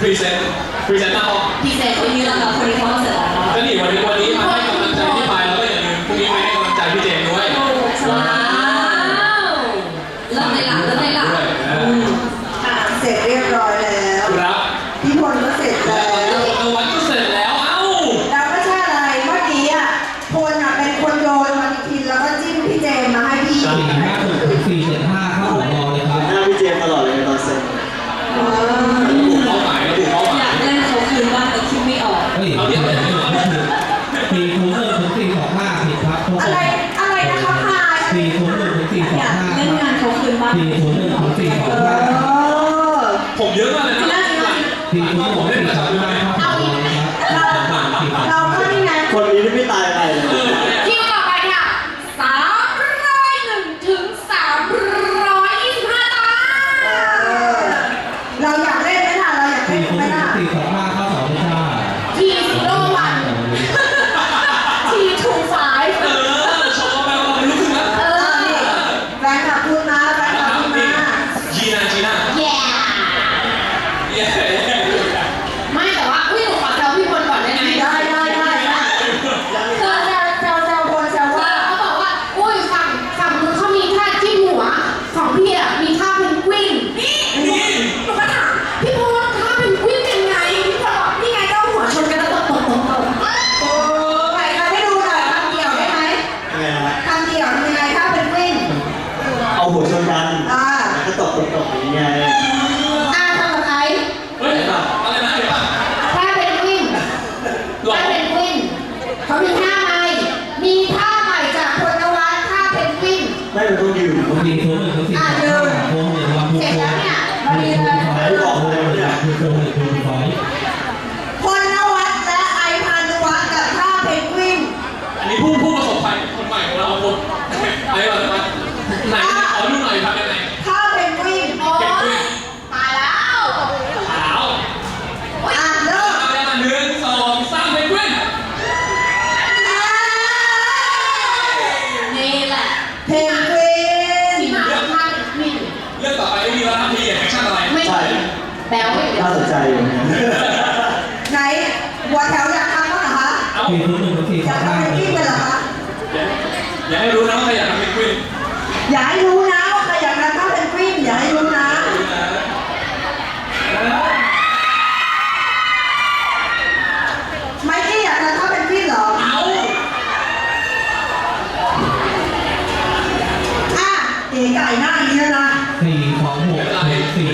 พรีเซนต์พรีเซนต์ตาออก พี่เซนเขายืนแล้วคนนี้เขามาเสิร์ฟเรา ก็นี่วันนี้วันนี้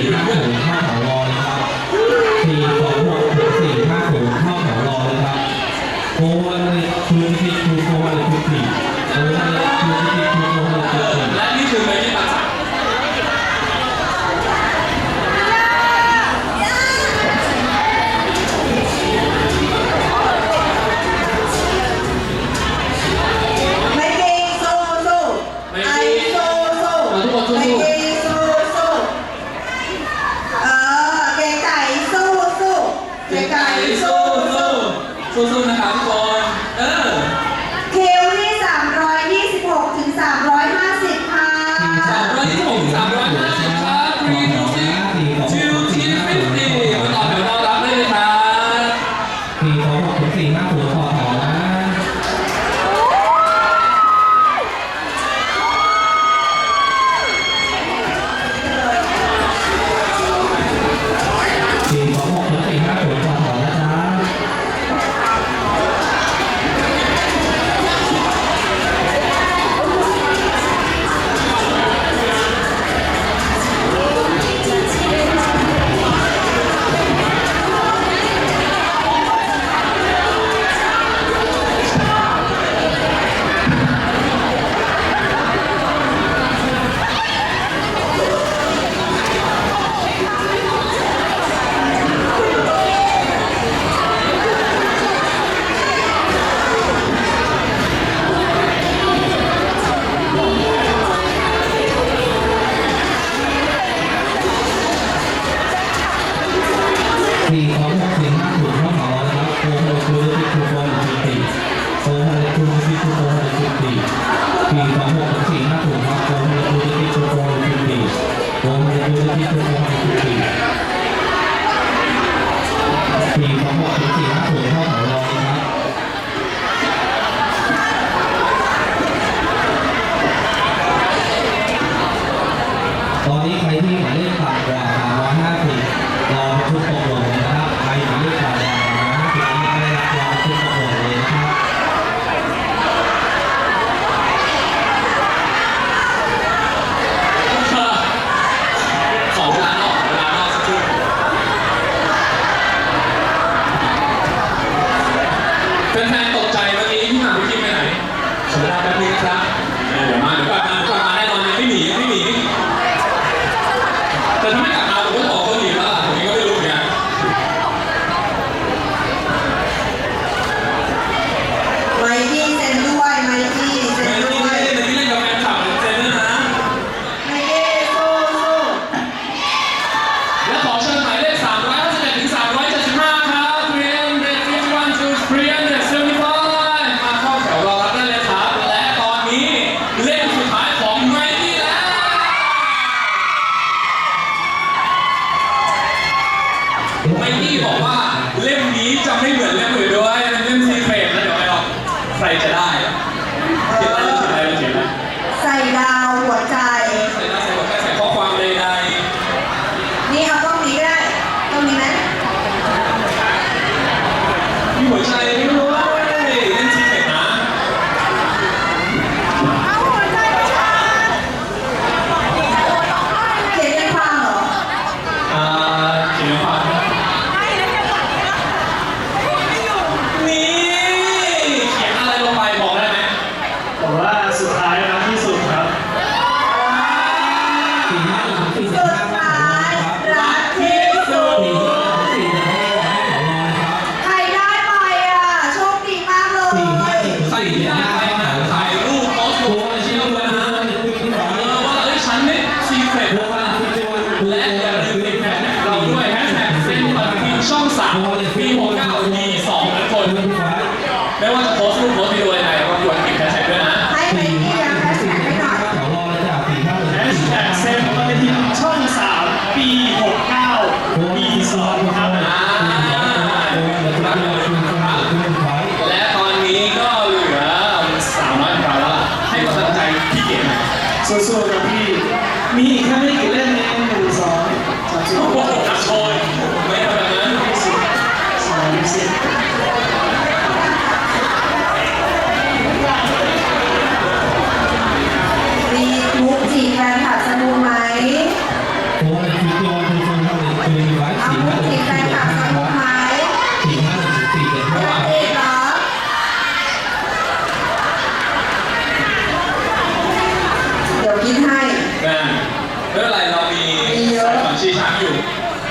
Yeah. 第来保持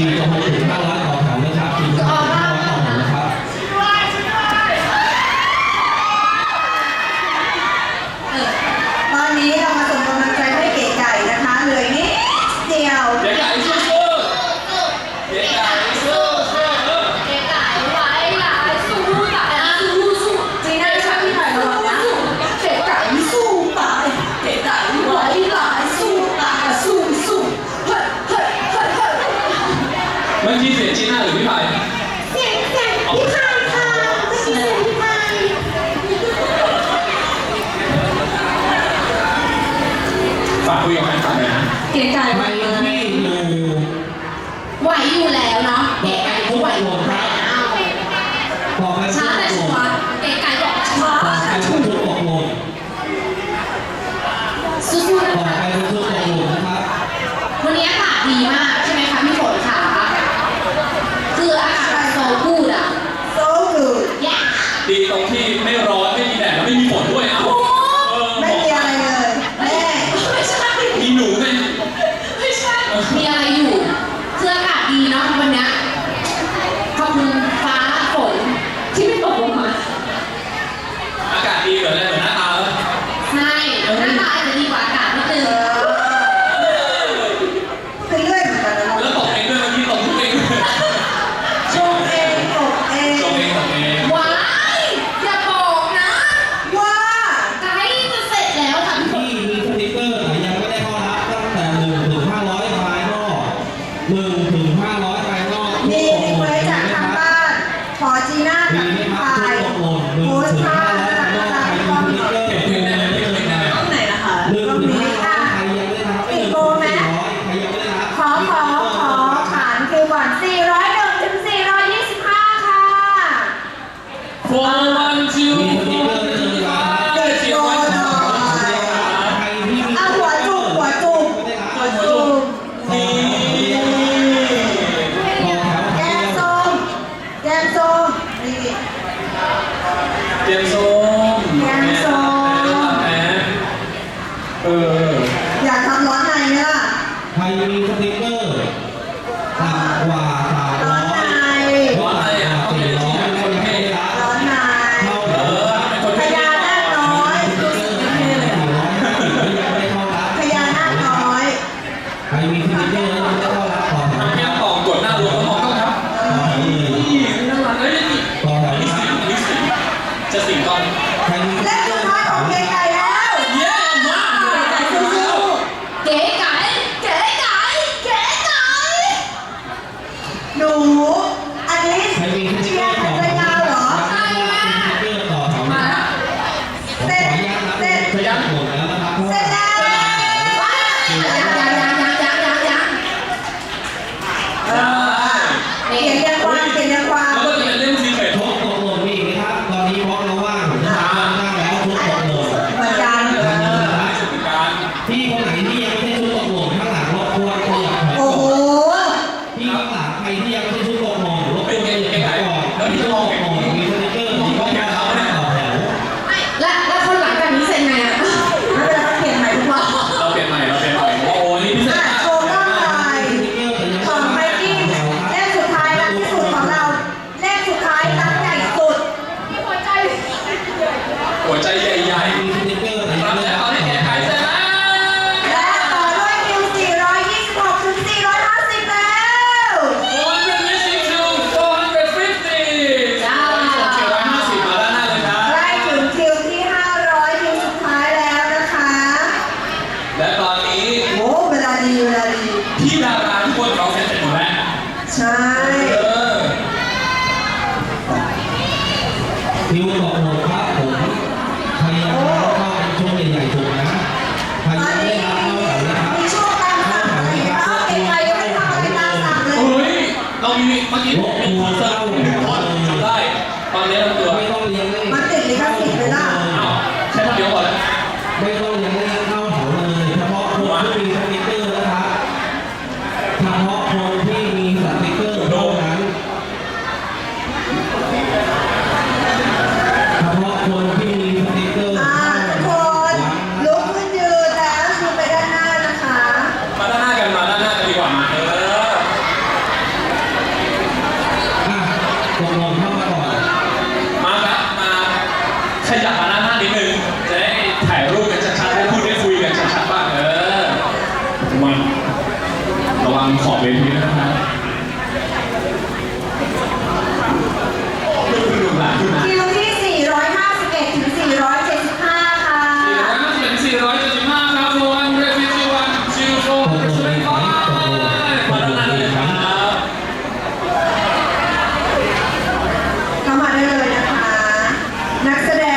ปีจะมาถึงบ้าน คุยกับแฟนคลัยนะเก๋ไก่ไปมากไหวอยู่แล้วนะ มาด้านหน้านิดนึง จะได้ถ่ายรูปกันชัดๆได้พูดได้คุยกันชัดๆบ้างเออมาระวังขอบเวทีนะครับลูกหนุ่มหลานขึ้นมา คิวที่ 451 ถึง 475 ค่ะ 475ครับ151 2 425มาด้านหน้าเลยครับ เข้ามาได้เลยนะคะ นักแสดง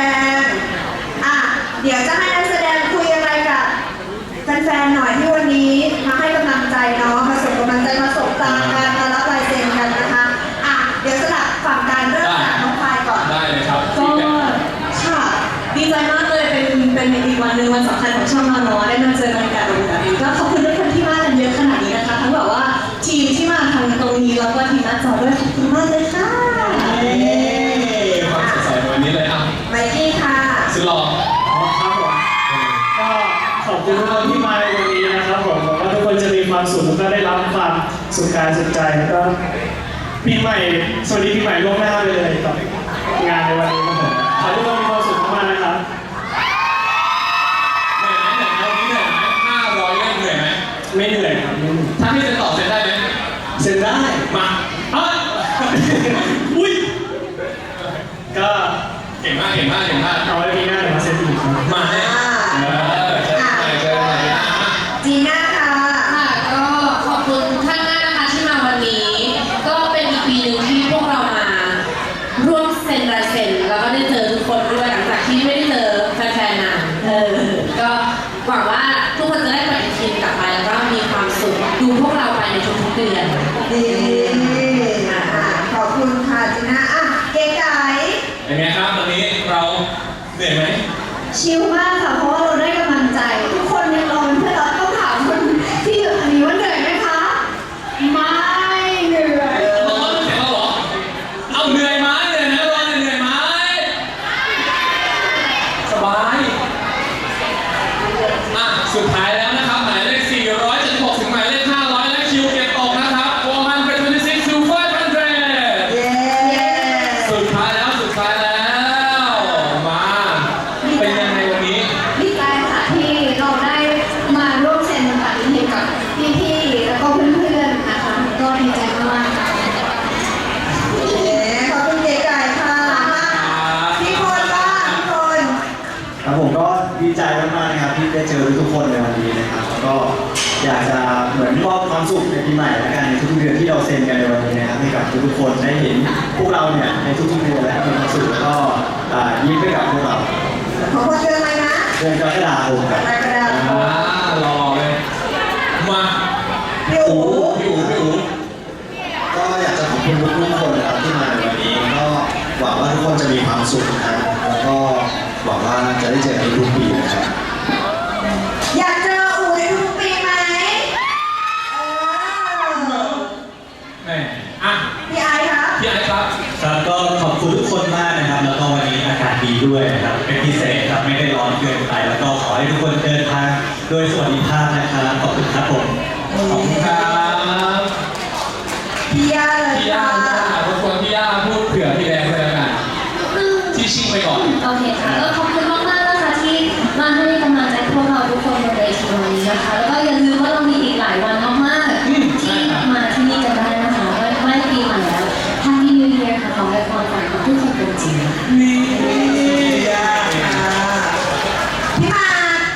เป็นอีกวันหนึ่งวันสำคัญของช่องเราเนาะได้มาเจอกันแบบนี้ก็ขอบคุณทุกคนที่มากันเยอะขนาดนี้นะคะทั้งแบบว่าทีมที่มาทางตรงนี้แล้วก็ทีมหน้าจอด้วยขอบคุณมากเลยค่ะความสดใสในวันนี้เลยอะไมกี้ค่ะสุดหล่อครับผมก็ขอบคุณทุกคนที่มาในวันนี้นะครับผมหวังว่าทุกคนจะมีความสุขแล้วก็ได้รับความสุขกายสุขใจแล้วก็ปีใหม่สวัสดีปีใหม่ล่วงหน้าไปเลยกับงานในวันนี้ อะสุดท้ายแล้วนะครับ หมายเลข476ถึงหมายเลข500 และคิวเก็บตกนะครับ426 to 500 เย้ สุดท้ายแล้ว สุดท้ายแล้ว มา เป็นยังไงวันนี้ ดีใจค่ะที่เราได้มาร่วมเซ็นปฏิทินกับพี่ๆ แล้วก็เพื่อนๆ นะคะ ก็ดีใจมากๆค่ะ เย้ขอบคุณเก๋ไก่ค่ะพี่พลบ้างพี่พล ครับผมก็ดีใจมากๆนะครับที่ได้เจอทุกคนในวันนี้นะครับแล้วก็อยากจะเหมือนมอบความสุขในปีใหม่และกันในทุกๆเดือนที่เราเซ็นกันในวันนี้นะครับให้กับ ทุกๆคนได้เห็นพวกเราเนี่ยในทุกๆเดือนและมีความสุขแล้วก็อ่ายิ้มไปกับพวกเราขอบคุณเดือนอะไรนะเดือนกรกฎาคมครับกรกฎาคอ่ามรอเลย มาพี่อู๋พี่อู๋พี่อู๋ก็อยากจะขอบคุณทุกๆคนนะครับที่มาในวันนี้ก็หวังว่าทุกคนจะมีความสุขนะครับแล้วก็หวังว่าจะได้เจอกันทุกปีนะครับ อยากเจออู๋ในทุกปีไหมเออ แหม่อะ พี่ไอซ์คะ พี่ไอ้ครับ ครับก็ขอบคุณทุกคนมากนะครับ แล้วก็วันนี้อากาศ ดีด้วยนะครับเป็นพิเศษครับไม่ได้ร้อนเกินไป แล้วก็ขอให้ทุกคนเดินทางโดยสวัสดิภาพนะครับขอบคุณครับผมขอบคุณครับพี่ย่าเลยพี่ย่าค่ะทุกคนพี่ย่าพูดเผื่อพี่แดงเลยละกันที่ชิงไปก่อน โอเคค่ะก็ขอบคุณมากๆนะคะที่มาให้กำลังใจพวกเราทุกคนบนเวทีวันนี้นะคะ แล้วก็อย่าลืมว่าเรามีอีกหลายวันมากอืมๆใช่ที่ครับมาที่นี่กันได้นะคะใกล้ปีใหม่แล้ว Happy New Year ค่ะขอให้ความฝันของทุกคนเป็นจริงนะคะ นี่ พี่มา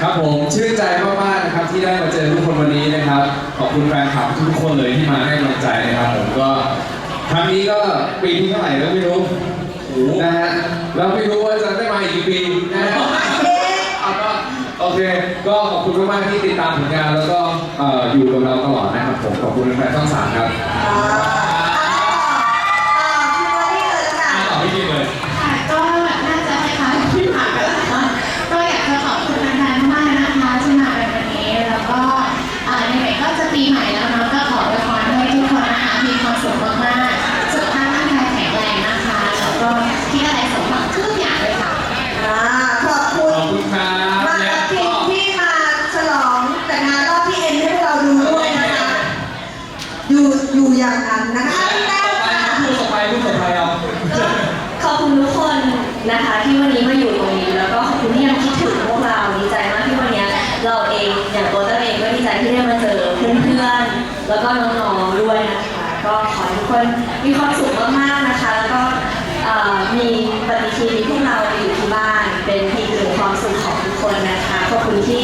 ครับผมชื่นใจมากๆนะครับที่ได้มาเจอทุกคน วันนี้นะครับ ขอบคุณแฟนคลับทุกคนเลยที่มาให้กำลังใจนะครับผมก็ครั้งนี้ก็ปีที่เท่าไหร่แล้วไม่รู้นะฮะแล้วไม่รู้ว่าจะได้มาอีกกี่ปีนะฮะโอเค ก็ขอบคุณมากๆที่ติดตามผลงานแล้วก็อยู่กับเราตลอดนะครับผมขอบคุณแฟนช่องสามครับ คนมีความสุขมากๆนะคะ แล้วก็มีปฏิทินมีพวกเราอยู่ที่บ้าน เป็นที่ถึงความสุขของทุกคนนะคะขอบคุณที่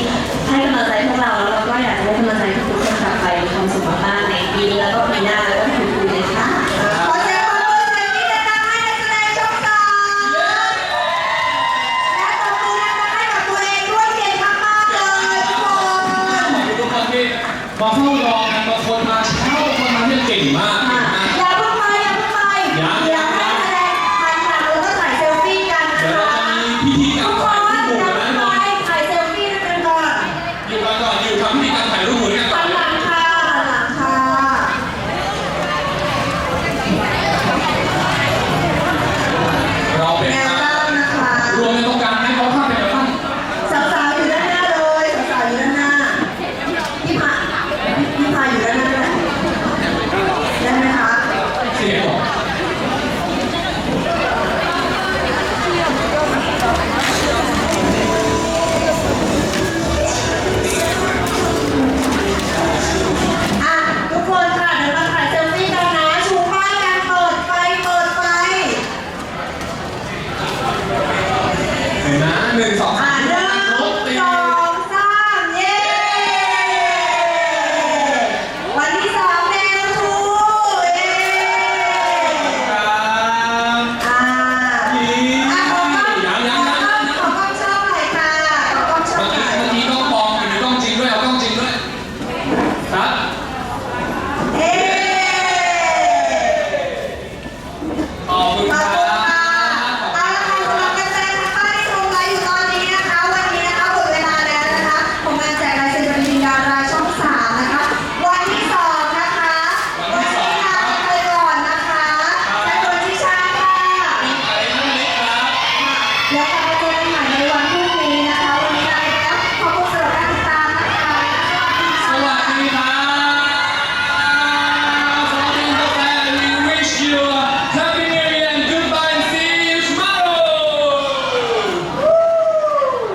ให้กำลังใจพวกเราแล้วเราก็อยากจะให้กำลังใจทุกคนกลับไปมีความสุขมากๆในปีนี้แล้วก็ปีหน้าแล้วก็